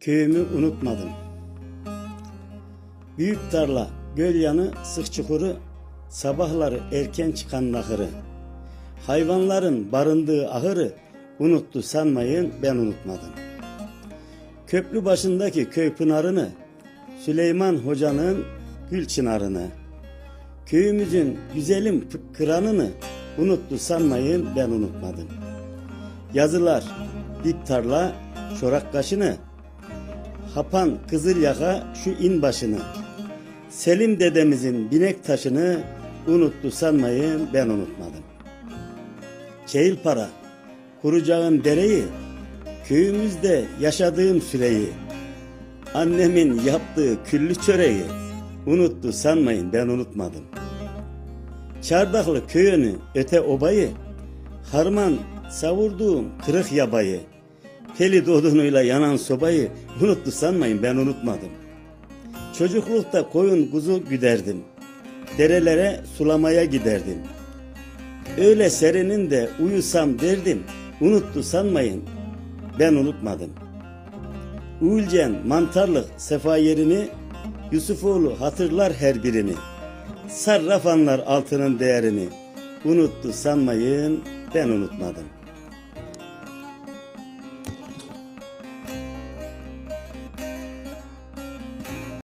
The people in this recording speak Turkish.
Köyümü unutmadım. Büyük tarla, göl yanı, sık çukuru, sabahları erken çıkan nahırı. Hayvanların barındığı ahırı unuttu sanmayın ben unutmadım. Köprü başındaki köy pınarını, Süleyman Hoca'nın gül çınarını, köyümüzün güzelim kıranını unuttu sanmayın ben unutmadım. Yazılar, dip tarla, çorak kaşını, Hapan kızıl yaka şu in başını. Selim dedemizin binek taşını unuttu sanmayın ben unutmadım. Çeyil para, kuracağım dereyi, köyümüzde yaşadığım süreyi, annemin yaptığı küllü çöreği unuttu sanmayın ben unutmadım. Çardaklı köyünü öte obayı, harman savurduğum kırık yabayı, Pelit odunuyla yanan sobayı unuttu sanmayın ben unutmadım. Çocuklukta koyun kuzu güderdim. Derelere sulamaya giderdim. Öyle serinin de uyusam derdim. Unuttu sanmayın ben unutmadım. Uğulcen mantarlık sefa yerini Yusufoğlu hatırlar her birini. Sarrafanlar altının değerini. Unuttu sanmayın ben unutmadım.